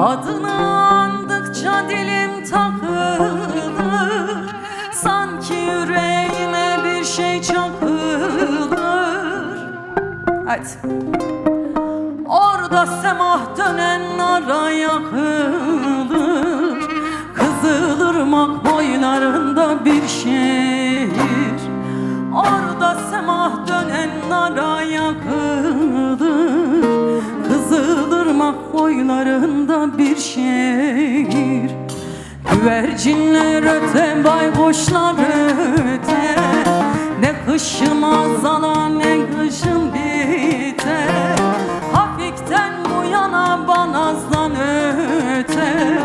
Adını andıkça dilim takılır. Sanki yüreğime bir şey çakılır. Hadi Orada semah dönen nara yakılır Güvercinler öte, baykuşlar öte. Ne kışım azalan ne kışım biter Hafikten bu yana banazdan öte.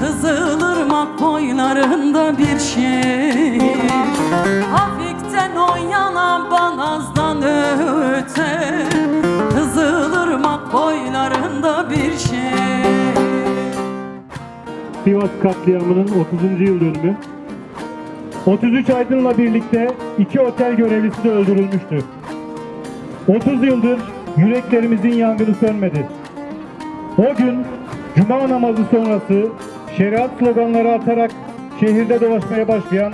Kızılırmak boylarında bir şehir Hafikten o yana banazdan öte. Kızılırmak boylarında bir şehir Sivas katliamının 30. yıl dönümü. 33 aydınla birlikte iki otel görevlisi de öldürülmüştü. 30 yıldır yüreklerimizin yangını sönmedi. O gün cuma namazı sonrası şeriat sloganları atarak şehirde dolaşmaya başlayan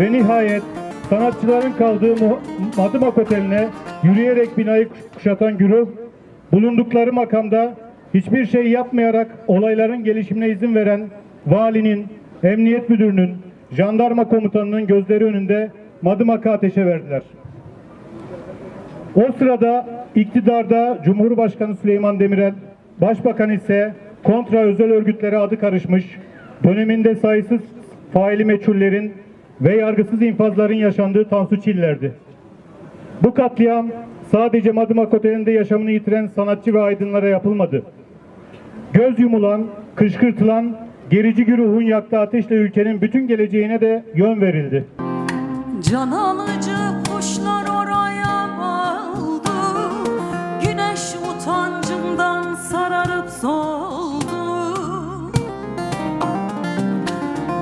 ve nihayet sanatçıların kaldığı Madımak Oteli'ne yürüyerek binayı kuşatan güruh bulundukları makamda hiçbir şey yapmayarak olayların gelişimine izin veren valinin, emniyet müdürünün, jandarma komutanının gözleri önünde Madımak'ı ateşe verdiler. O sırada iktidarda Cumhurbaşkanı Süleyman Demirel, Başbakan ise kontra özel örgütlere adı karışmış, döneminde sayısız faili meçhullerin ve yargısız infazların yaşandığı Tansu Çiller'di. Bu katliam sadece Madımak Oteli'nde yaşamını yitiren sanatçı ve aydınlara yapılmadı. Göz yumulan, kışkırtılan, gerici güruhun yaktığı ateşle ülkenin bütün geleceğine de yön verildi. Can alıcı kuşlar oraya aldı Güneş utancından sararıp soldu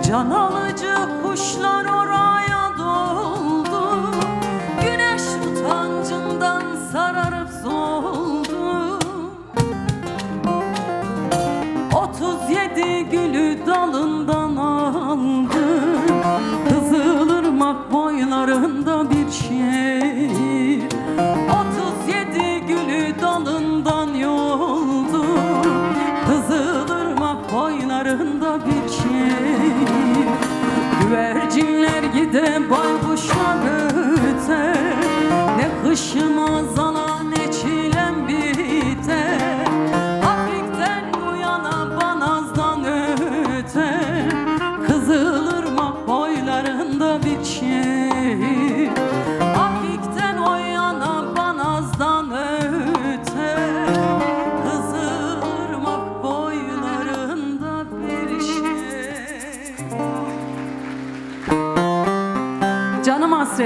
Can alıcı kuşlar oraya Güvercinler gide baykuşlar öte Ne kışım azala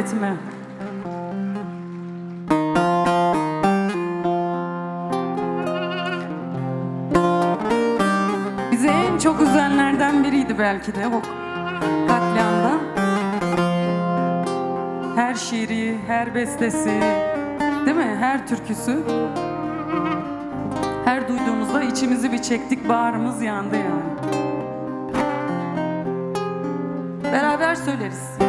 Hasretime Bizi en çok üzenlerden biriydi belki de o katliamda. Her şiiri, her bestesi, değil mi? Her türküsü. Her duyduğumuzda içimizi bir çektik, bağrımız yandı yani. Beraber söyleriz.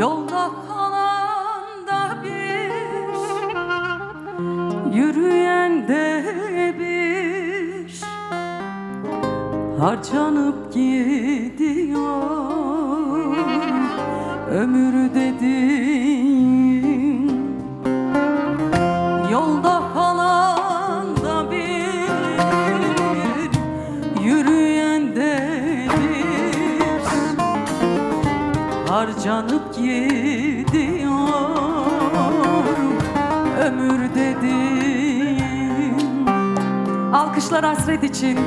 Yolda kalan da bir Yürüyen de bir. Harcanıp gidiyor Ömür dediğin Alkışlar hasret için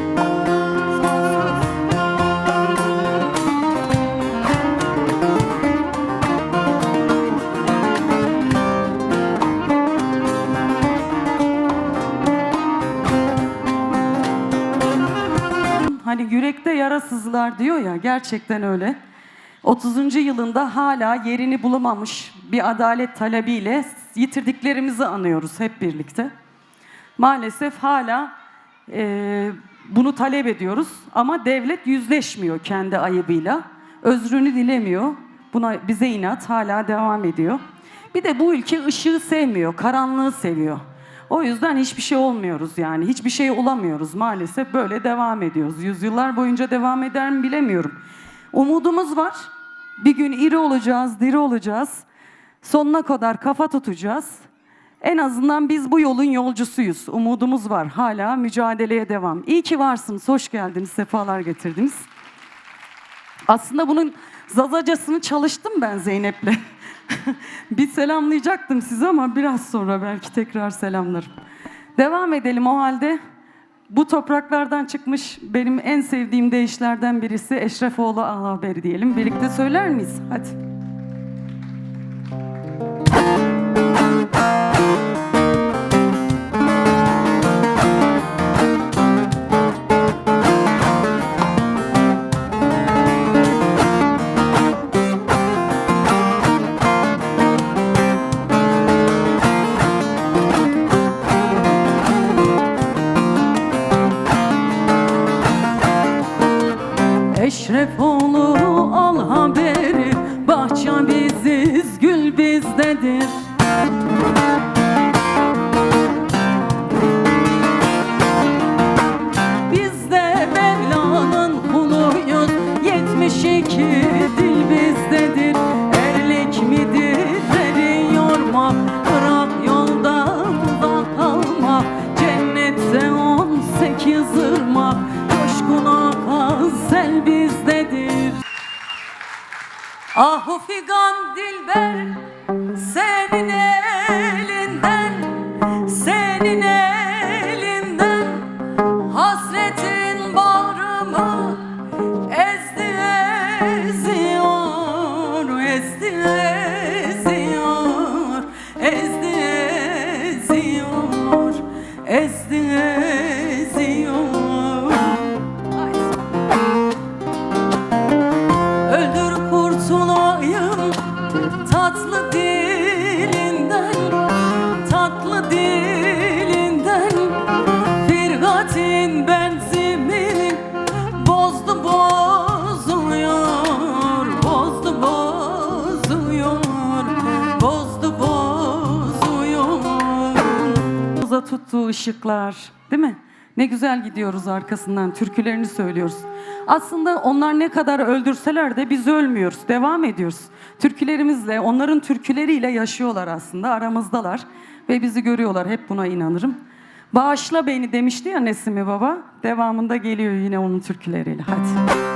Hani yürekte yarasızlar diyor ya gerçekten öyle. 30. yılında hala yerini bulamamış bir adalet talebiyle yitirdiklerimizi anıyoruz hep birlikte. Maalesef hala e, bunu talep ediyoruz ama devlet yüzleşmiyor kendi ayıbıyla. Özrünü dilemiyor. Buna bize inat hala devam ediyor. Bir de bu ülke ışığı sevmiyor, karanlığı seviyor. O yüzden hiçbir şey olmuyoruz yani. Hiçbir şey olamıyoruz maalesef. Böyle devam ediyoruz. Yüzyıllar boyunca devam eder mi bilemiyorum. Umudumuz var. Bir gün iri olacağız, diri olacağız. Sonuna kadar kafa tutacağız. En azından biz bu yolun yolcusuyuz. Umudumuz var. Hala mücadeleye devam. İyi ki varsınız. Hoş geldiniz. Sefalar getirdiniz. Aslında bunun zazacasını çalıştım ben Zeynep'le. bir selamlayacaktım sizi ama biraz sonra belki tekrar selamlarım. Devam edelim o halde. Bu topraklardan çıkmış benim en sevdiğim deyişlerden birisi Eşrefoğlu Al Haberi diyelim. Birlikte söyler miyiz? Hadi. Eşrefoğlu figan dilber senin elinden senin elinden hasretin bağrımı ezdi eziyor ezdi eziyor ezdi eziyor ezdi eziyor ışıklar değil mi? Ne güzel gidiyoruz arkasından türkülerini söylüyoruz. Aslında onlar ne kadar öldürseler de biz ölmüyoruz, devam ediyoruz. Türkülerimizle, onların türküleriyle yaşıyorlar aslında, aramızdalar. Ve bizi görüyorlar, hep buna inanırım. Bağışla beni demişti ya Nesimi Baba, devamında geliyor yine onun türküleriyle. Hadi.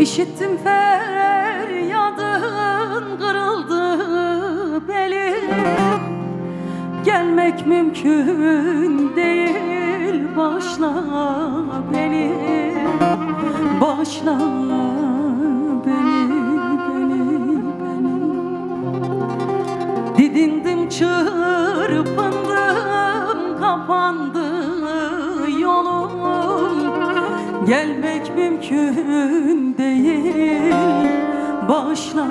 İşittim feryadın kırıldı belim Gelmek mümkün değil başla beni. Başla beni beni beni. Didindim çırpındım kapandı yolum. Gelmek mümkün değil başla